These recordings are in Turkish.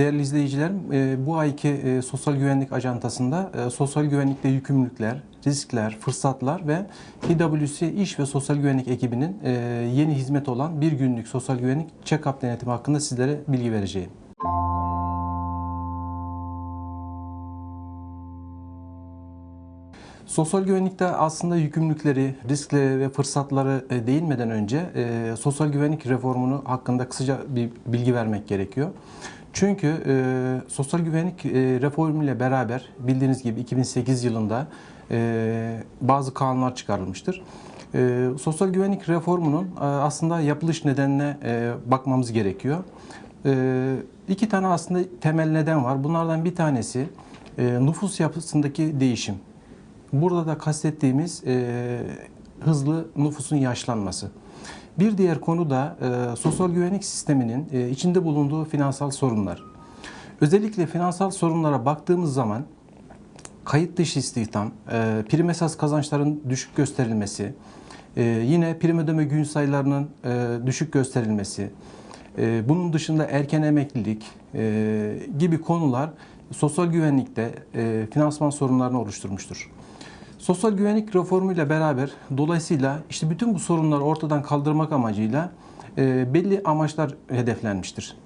Değerli izleyicilerim, e, bu ayki e, sosyal güvenlik ajantasında e, sosyal güvenlikte yükümlülükler, riskler, fırsatlar ve PwC İş ve Sosyal Güvenlik ekibinin yeni hizmet olan bir günlük sosyal güvenlik check-up denetimi hakkında sizlere bilgi vereceğim. Sosyal güvenlikte aslında yükümlülükleri, riskleri ve fırsatları değinmeden önce sosyal güvenlik reformunu hakkında kısaca bir bilgi vermek gerekiyor. Çünkü e, sosyal güvenlik e, reformuyla beraber bildiğiniz gibi 2008 yılında e, bazı kanunlar çıkarılmıştır. E, sosyal güvenlik reformunun e, aslında yapılış nedenine e, bakmamız gerekiyor. E, iki tane aslında temel neden var. Bunlardan bir tanesi e, nüfus yapısındaki değişim. Burada da kastettiğimiz e, hızlı nüfusun yaşlanması. Bir diğer konu da e, sosyal güvenlik sisteminin e, içinde bulunduğu finansal sorunlar. Özellikle finansal sorunlara baktığımız zaman kayıt dışı istihdam, e, prim esas kazançların düşük gösterilmesi, e, yine prim ödeme gün sayılarının e, düşük gösterilmesi, e, bunun dışında erken emeklilik e, gibi konular sosyal güvenlikte e, finansman sorunlarını oluşturmuştur. Sosyal güvenlik reformuyla beraber dolayısıyla işte bütün bu sorunları ortadan kaldırmak amacıyla e, belli amaçlar hedeflenmiştir.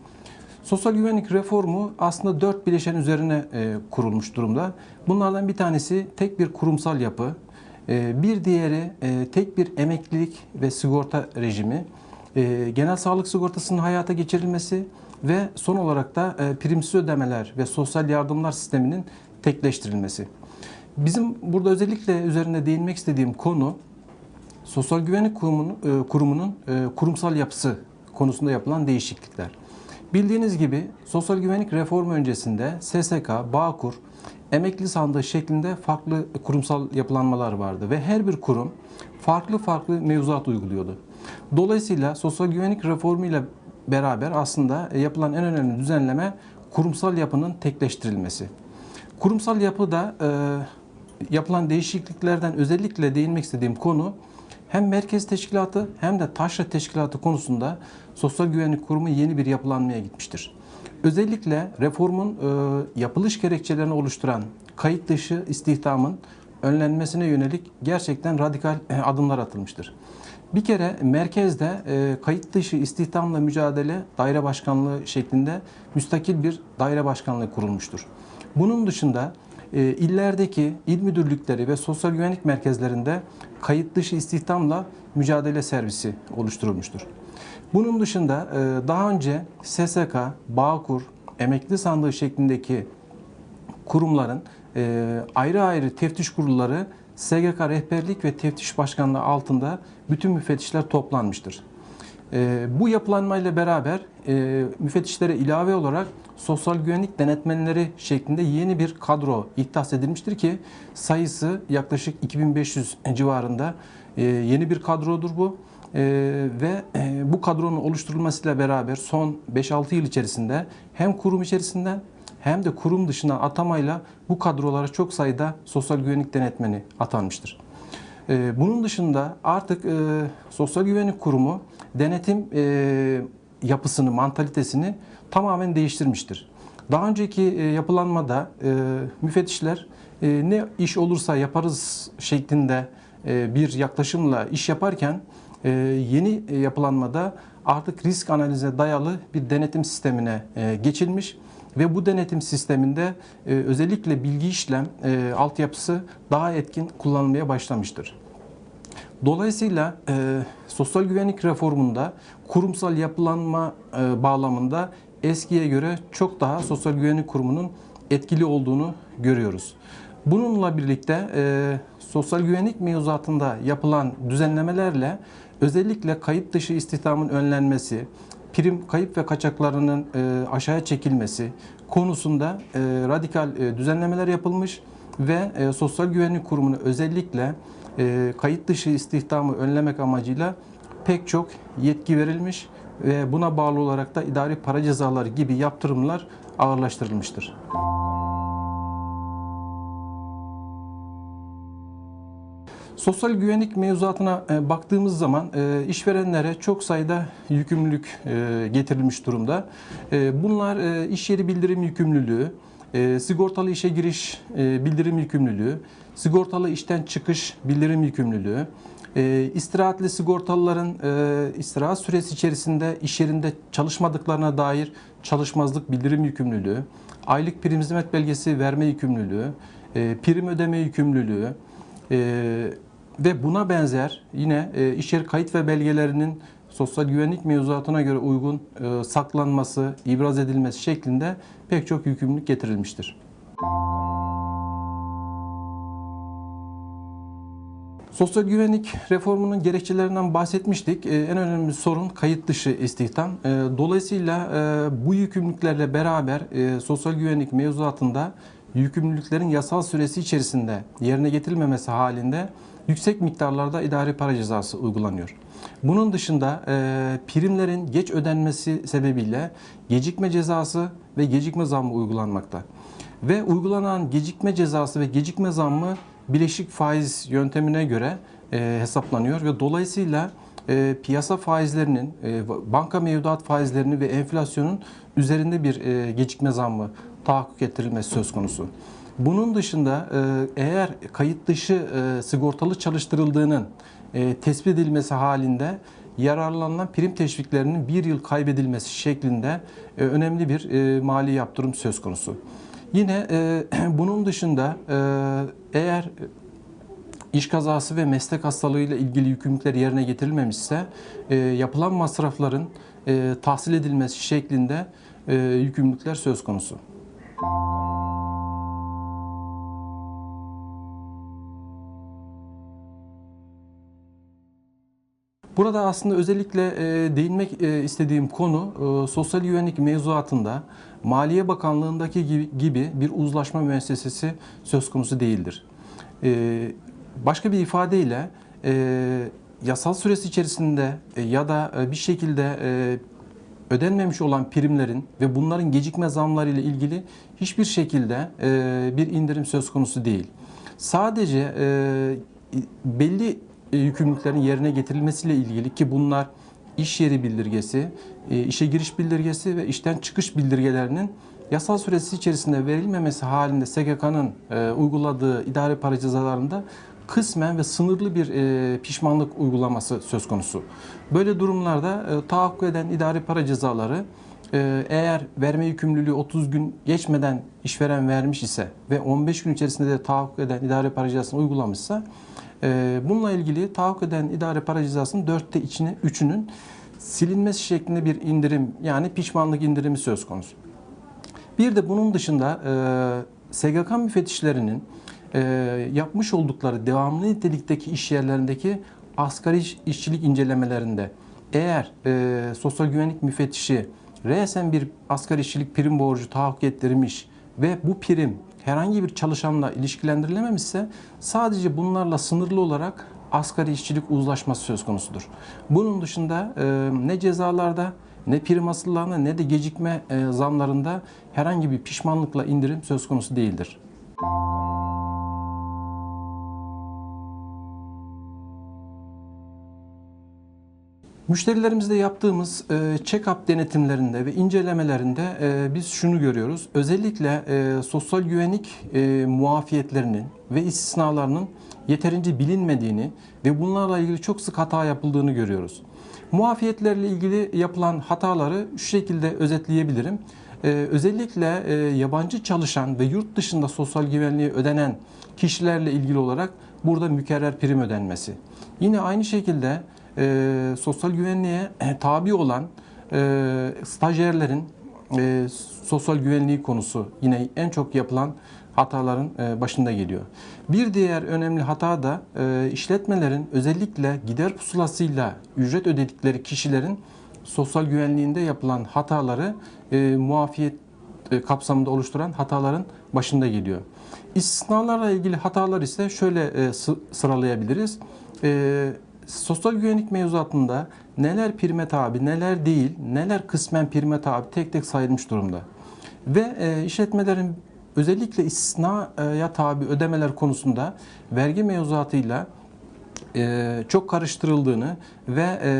Sosyal güvenlik reformu aslında dört bileşen üzerine e, kurulmuş durumda. Bunlardan bir tanesi tek bir kurumsal yapı, e, bir diğeri e, tek bir emeklilik ve sigorta rejimi, e, genel sağlık sigortasının hayata geçirilmesi ve son olarak da e, primsiz ödemeler ve sosyal yardımlar sisteminin tekleştirilmesi. Bizim burada özellikle üzerine değinmek istediğim konu Sosyal Güvenlik Kurumu'nun, e, Kurumu'nun e, kurumsal yapısı konusunda yapılan değişiklikler. Bildiğiniz gibi sosyal güvenlik reformu öncesinde SSK, Bağkur, emekli sandığı şeklinde farklı kurumsal yapılanmalar vardı ve her bir kurum farklı farklı mevzuat uyguluyordu. Dolayısıyla sosyal güvenlik reformu ile beraber aslında yapılan en önemli düzenleme kurumsal yapının tekleştirilmesi. Kurumsal yapıda e, yapılan değişikliklerden özellikle değinmek istediğim konu hem merkez teşkilatı hem de taşra teşkilatı konusunda Sosyal Güvenlik Kurumu yeni bir yapılanmaya gitmiştir. Özellikle reformun e, yapılış gerekçelerini oluşturan kayıt dışı istihdamın önlenmesine yönelik gerçekten radikal e, adımlar atılmıştır. Bir kere merkezde e, kayıt dışı istihdamla mücadele daire başkanlığı şeklinde müstakil bir daire başkanlığı kurulmuştur. Bunun dışında illerdeki il müdürlükleri ve sosyal güvenlik merkezlerinde kayıt dışı istihdamla mücadele servisi oluşturulmuştur. Bunun dışında e, daha önce SSK, Bağkur, emekli sandığı şeklindeki kurumların e, ayrı ayrı teftiş kurulları SGK rehberlik ve teftiş başkanlığı altında bütün müfettişler toplanmıştır. E, bu yapılanmayla beraber e, müfettişlere ilave olarak sosyal güvenlik denetmenleri şeklinde yeni bir kadro ihtas edilmiştir ki sayısı yaklaşık 2500 civarında e, yeni bir kadrodur bu. E, ve e, bu kadronun oluşturulmasıyla beraber son 5-6 yıl içerisinde hem kurum içerisinden hem de kurum dışından atamayla bu kadrolara çok sayıda sosyal güvenlik denetmeni atanmıştır. Bunun dışında artık e, Sosyal Güvenlik Kurumu denetim e, yapısını, mantalitesini tamamen değiştirmiştir. Daha önceki e, yapılanmada e, müfettişler e, ne iş olursa yaparız şeklinde bir yaklaşımla iş yaparken yeni yapılanmada artık risk analize dayalı bir denetim sistemine geçilmiş ve bu denetim sisteminde özellikle bilgi işlem altyapısı daha etkin kullanılmaya başlamıştır. Dolayısıyla e, sosyal güvenlik reformunda kurumsal yapılanma e, bağlamında eskiye göre çok daha sosyal güvenlik kurumunun etkili olduğunu görüyoruz. Bununla birlikte e, sosyal güvenlik mevzuatında yapılan düzenlemelerle özellikle kayıt dışı istihdamın önlenmesi, prim kayıp ve kaçaklarının e, aşağıya çekilmesi konusunda e, radikal e, düzenlemeler yapılmış ve e, Sosyal Güvenlik Kurumu'na özellikle e, kayıt dışı istihdamı önlemek amacıyla pek çok yetki verilmiş ve buna bağlı olarak da idari para cezaları gibi yaptırımlar ağırlaştırılmıştır. Sosyal güvenlik mevzuatına e, baktığımız zaman e, işverenlere çok sayıda yükümlülük e, getirilmiş durumda. Bunlar iş yeri bildirim yükümlülüğü, e, sigortalı işe giriş e, bildirim yükümlülüğü, sigortalı işten çıkış bildirim yükümlülüğü, e, istirahatli sigortalıların e, istirahat süresi içerisinde iş yerinde çalışmadıklarına dair çalışmazlık bildirim yükümlülüğü, aylık prim hizmet belgesi verme yükümlülüğü, e, prim ödeme yükümlülüğü, ve buna benzer yine e, iş yeri kayıt ve belgelerinin sosyal güvenlik mevzuatına göre uygun e, saklanması, ibraz edilmesi şeklinde pek çok yükümlülük getirilmiştir. Sosyal güvenlik reformunun gerekçelerinden bahsetmiştik. Ee, En önemli sorun kayıt dışı istihdam. Ee, Dolayısıyla e, bu yükümlülüklerle beraber e, sosyal güvenlik mevzuatında yükümlülüklerin yasal süresi içerisinde yerine getirilmemesi halinde yüksek miktarlarda idari para cezası uygulanıyor. Bunun dışında e, primlerin geç ödenmesi sebebiyle gecikme cezası ve gecikme zammı uygulanmakta. Ve uygulanan gecikme cezası ve gecikme zammı bileşik faiz yöntemine göre e, hesaplanıyor ve dolayısıyla e, piyasa faizlerinin, e, banka mevduat faizlerinin ve enflasyonun üzerinde bir e, gecikme zammı tahakkuk ettirilmesi söz konusu. Bunun dışında e, eğer kayıt dışı e, sigortalı çalıştırıldığının e, tespit edilmesi halinde yararlanılan prim teşviklerinin bir yıl kaybedilmesi şeklinde önemli bir mali yaptırım söz konusu. Yine bunun dışında eğer iş kazası ve meslek hastalığıyla ilgili yükümlülükler yerine getirilmemişse yapılan masrafların tahsil edilmesi şeklinde yükümlülükler söz konusu. Burada aslında özellikle e, değinmek e, istediğim konu e, sosyal güvenlik mevzuatında Maliye Bakanlığındaki gibi, gibi bir uzlaşma müessesesi söz konusu değildir. E, başka bir ifadeyle e, yasal süresi içerisinde e, ya da e, bir şekilde e, ödenmemiş olan primlerin ve bunların gecikme zamları ile ilgili hiçbir şekilde e, bir indirim söz konusu değil. Sadece e, belli yükümlülüklerin yerine getirilmesiyle ilgili ki bunlar iş yeri bildirgesi, e, işe giriş bildirgesi ve işten çıkış bildirgelerinin yasal süresi içerisinde verilmemesi halinde SGK'nın e, uyguladığı idari para cezalarında kısmen ve sınırlı bir e, pişmanlık uygulaması söz konusu. Böyle durumlarda e, tahakkuk eden idari para cezaları e, eğer verme yükümlülüğü 30 gün geçmeden işveren vermiş ise ve 15 gün içerisinde de tahakkuk eden idari para cezasını uygulamışsa e, bununla ilgili tahakkuk eden idari para cezasının dörtte içine, üçünün silinmesi şeklinde bir indirim yani pişmanlık indirimi söz konusu. Bir de bunun dışında e, SGK müfettişlerinin e, yapmış oldukları devamlı nitelikteki iş yerlerindeki asgari iş- işçilik incelemelerinde eğer e, sosyal güvenlik müfettişi resen bir asgari işçilik prim borcu tahakkuk ettirmiş ve bu prim herhangi bir çalışanla ilişkilendirilememişse sadece bunlarla sınırlı olarak asgari işçilik uzlaşması söz konusudur. Bunun dışında e, ne cezalarda ne prim asıllarında ne de gecikme e, zamlarında herhangi bir pişmanlıkla indirim söz konusu değildir. Müşterilerimizle yaptığımız e, check-up denetimlerinde ve incelemelerinde e, biz şunu görüyoruz. Özellikle e, sosyal güvenlik muafiyetlerinin ve istisnalarının yeterince bilinmediğini ve bunlarla ilgili çok sık hata yapıldığını görüyoruz. Muafiyetlerle ilgili yapılan hataları şu şekilde özetleyebilirim. Özellikle yabancı çalışan ve yurt dışında sosyal güvenliği ödenen kişilerle ilgili olarak burada mükerrer prim ödenmesi. Yine aynı şekilde e, sosyal güvenliğe e, tabi olan e, stajyerlerin e, sosyal güvenliği konusu yine en çok yapılan hataların e, başında geliyor. Bir diğer önemli hata da e, işletmelerin özellikle gider pusulasıyla ücret ödedikleri kişilerin sosyal güvenliğinde yapılan hataları e, muafiyet e, kapsamında oluşturan hataların başında geliyor. İstisnalarla ilgili hatalar ise şöyle e, sı- sıralayabiliriz. E, sosyal güvenlik mevzuatında neler prime tabi, neler değil, neler kısmen prime tabi tek tek sayılmış durumda. Ve e, işletmelerin özellikle istisnaya tabi ödemeler konusunda vergi mevzuatıyla e, çok karıştırıldığını ve e,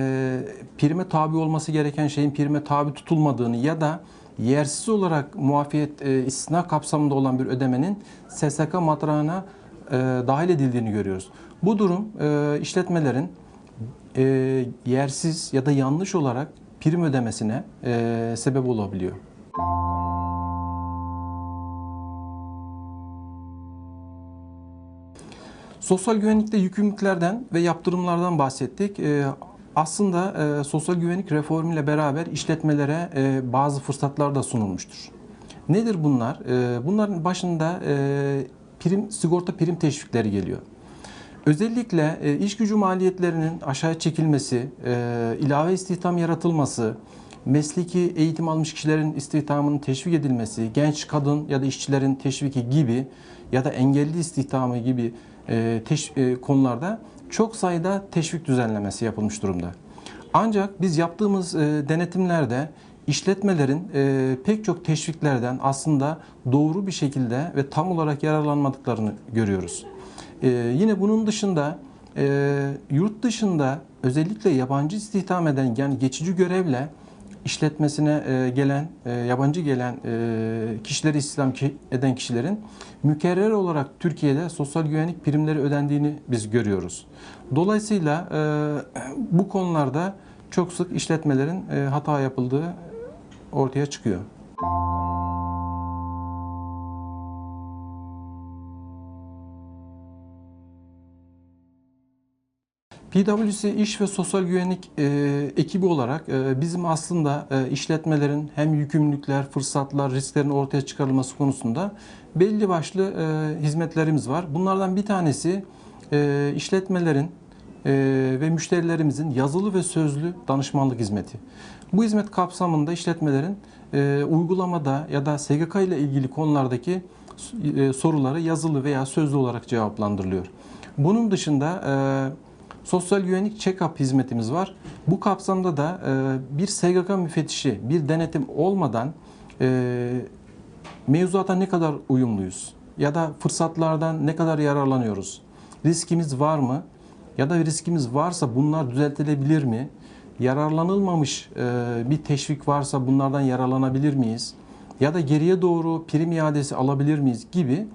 prime tabi olması gereken şeyin prime tabi tutulmadığını ya da yersiz olarak muafiyet e, istisna kapsamında olan bir ödemenin SSK matrağına e, dahil edildiğini görüyoruz. Bu durum e, işletmelerin e, yersiz ya da yanlış olarak prim ödemesine e, sebep olabiliyor. Sosyal güvenlikte yükümlülüklerden ve yaptırımlardan bahsettik. Ee, aslında e, sosyal güvenlik reformuyla beraber işletmelere e, bazı fırsatlar da sunulmuştur. Nedir bunlar? E, bunların başında e, prim sigorta prim teşvikleri geliyor. Özellikle e, iş gücü maliyetlerinin aşağıya çekilmesi, e, ilave istihdam yaratılması, mesleki eğitim almış kişilerin istihdamının teşvik edilmesi, genç kadın ya da işçilerin teşviki gibi ya da engelli istihdamı gibi e, teş, e, konularda çok sayıda teşvik düzenlemesi yapılmış durumda. Ancak biz yaptığımız e, denetimlerde işletmelerin e, pek çok teşviklerden aslında doğru bir şekilde ve tam olarak yararlanmadıklarını görüyoruz. E, yine bunun dışında e, yurt dışında özellikle yabancı istihdam eden yani geçici görevle işletmesine e, gelen, e, yabancı gelen e, kişileri istihdam ki- eden kişilerin mükerrer olarak Türkiye'de sosyal güvenlik primleri ödendiğini biz görüyoruz. Dolayısıyla e, bu konularda çok sık işletmelerin e, hata yapıldığı ortaya çıkıyor. PwC İş ve Sosyal Güvenlik e, ekibi olarak e, bizim aslında e, işletmelerin hem yükümlülükler, fırsatlar, risklerin ortaya çıkarılması konusunda belli başlı e, hizmetlerimiz var. Bunlardan bir tanesi e, işletmelerin e, ve müşterilerimizin yazılı ve sözlü danışmanlık hizmeti. Bu hizmet kapsamında işletmelerin e, uygulamada ya da SGK ile ilgili konulardaki e, soruları yazılı veya sözlü olarak cevaplandırılıyor. Bunun dışında e, Sosyal güvenlik check-up hizmetimiz var. Bu kapsamda da e, bir SGK müfettişi, bir denetim olmadan e, mevzuata ne kadar uyumluyuz? Ya da fırsatlardan ne kadar yararlanıyoruz? Riskimiz var mı? Ya da riskimiz varsa bunlar düzeltilebilir mi? Yararlanılmamış e, bir teşvik varsa bunlardan yararlanabilir miyiz? Ya da geriye doğru prim iadesi alabilir miyiz gibi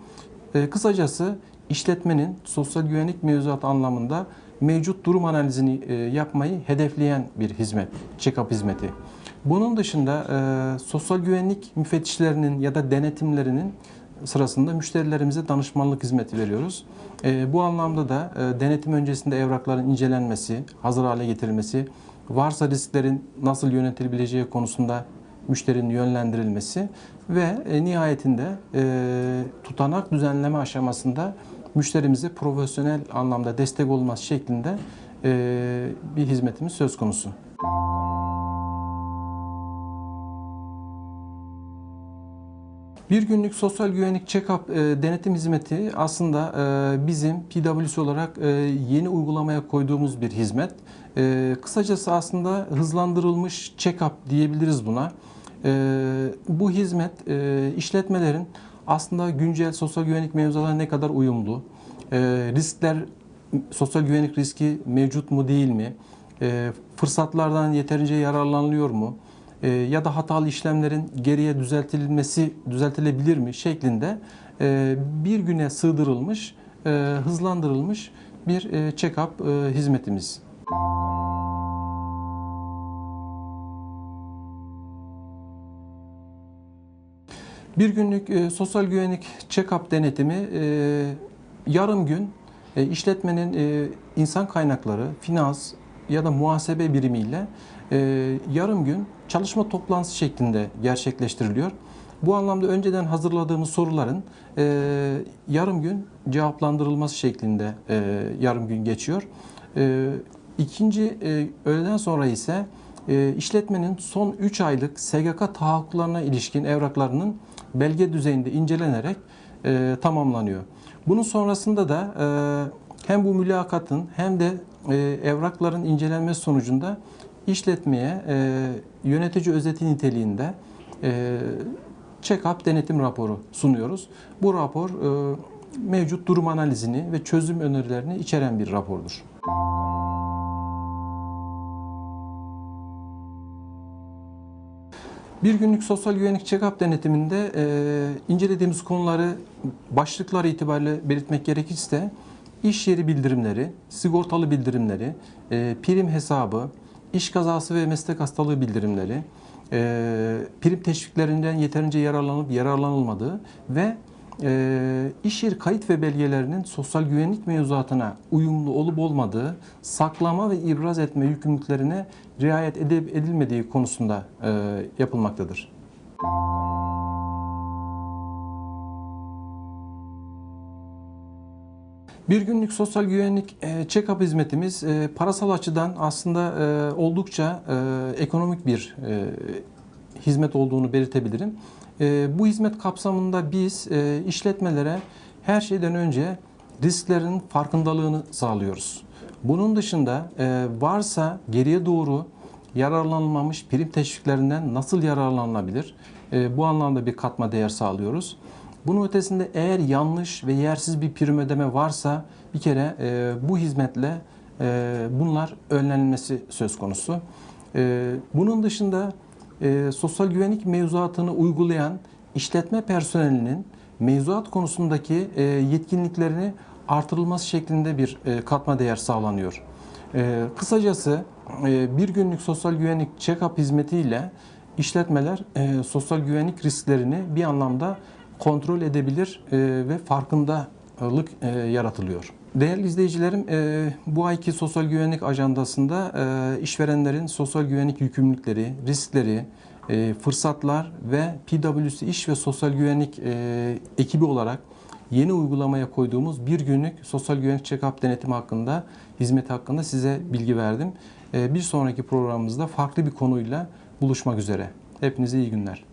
e, kısacası işletmenin sosyal güvenlik mevzuatı anlamında mevcut durum analizini e, yapmayı hedefleyen bir hizmet, check-up hizmeti. Bunun dışında sosyal güvenlik müfettişlerinin ya da denetimlerinin sırasında müşterilerimize danışmanlık hizmeti veriyoruz. Bu anlamda da denetim öncesinde evrakların incelenmesi, hazır hale getirilmesi, varsa risklerin nasıl yönetilebileceği konusunda müşterinin yönlendirilmesi ve e, nihayetinde e, tutanak düzenleme aşamasında müşterimize profesyonel anlamda destek olması şeklinde e, bir hizmetimiz söz konusu. Bir günlük sosyal güvenlik check-up e, denetim hizmeti aslında e, bizim PwC olarak e, yeni uygulamaya koyduğumuz bir hizmet. E, kısacası aslında hızlandırılmış check-up diyebiliriz buna. E, bu hizmet e, işletmelerin aslında güncel sosyal güvenlik mevzularına ne kadar uyumlu, e, riskler, sosyal güvenlik riski mevcut mu değil mi, e, fırsatlardan yeterince yararlanılıyor mu, e, ya da hatalı işlemlerin geriye düzeltilmesi düzeltilebilir mi şeklinde e, bir güne sığdırılmış, e, hızlandırılmış bir e, check-up e, hizmetimiz. Bir günlük e, sosyal güvenlik check-up denetimi e, yarım gün e, işletmenin e, insan kaynakları, finans ya da muhasebe birimiyle e, yarım gün çalışma toplantısı şeklinde gerçekleştiriliyor. Bu anlamda önceden hazırladığımız soruların e, yarım gün cevaplandırılması şeklinde e, yarım gün geçiyor. E, ikinci e, öğleden sonra ise e, işletmenin son 3 aylık SGK tahakkuklarına ilişkin evraklarının belge düzeyinde incelenerek e, tamamlanıyor. Bunun sonrasında da e, hem bu mülakatın hem de e, evrakların incelenmesi sonucunda işletmeye e, yönetici özeti niteliğinde e, check-up denetim raporu sunuyoruz. Bu rapor e, mevcut durum analizini ve çözüm önerilerini içeren bir rapordur. Bir günlük sosyal güvenlik check-up denetiminde e, incelediğimiz konuları başlıklar itibariyle belirtmek gerekirse iş yeri bildirimleri, sigortalı bildirimleri, e, prim hesabı, iş kazası ve meslek hastalığı bildirimleri, e, prim teşviklerinden yeterince yararlanıp yararlanılmadığı ve e, iş yeri kayıt ve belgelerinin sosyal güvenlik mevzuatına uyumlu olup olmadığı, saklama ve ibraz etme yükümlülüklerine riayet edip edilmediği konusunda e, yapılmaktadır. Bir günlük sosyal güvenlik e, check-up hizmetimiz e, parasal açıdan aslında e, oldukça ekonomik bir hizmet olduğunu belirtebilirim. E, bu hizmet kapsamında biz e, işletmelere her şeyden önce risklerin farkındalığını sağlıyoruz. Bunun dışında e, varsa geriye doğru yararlanılmamış prim teşviklerinden nasıl yararlanılabilir? E, bu anlamda bir katma değer sağlıyoruz. Bunun ötesinde eğer yanlış ve yersiz bir prim ödeme varsa bir kere e, bu hizmetle e, bunlar önlenmesi söz konusu. E, bunun dışında e, sosyal güvenlik mevzuatını uygulayan işletme personelinin mevzuat konusundaki e, yetkinliklerini artırılması şeklinde bir e, katma değer sağlanıyor. E, kısacası e, bir günlük sosyal güvenlik check-up hizmetiyle işletmeler e, sosyal güvenlik risklerini bir anlamda kontrol edebilir e, ve farkındalık e, yaratılıyor. Değerli izleyicilerim, e, bu ayki sosyal güvenlik ajandasında e, işverenlerin sosyal güvenlik yükümlülükleri, riskleri, e, fırsatlar ve PwC iş ve sosyal güvenlik e, ekibi olarak yeni uygulamaya koyduğumuz bir günlük sosyal güvenlik check-up denetimi hakkında, hizmeti hakkında size bilgi verdim. E, bir sonraki programımızda farklı bir konuyla buluşmak üzere. Hepinize iyi günler.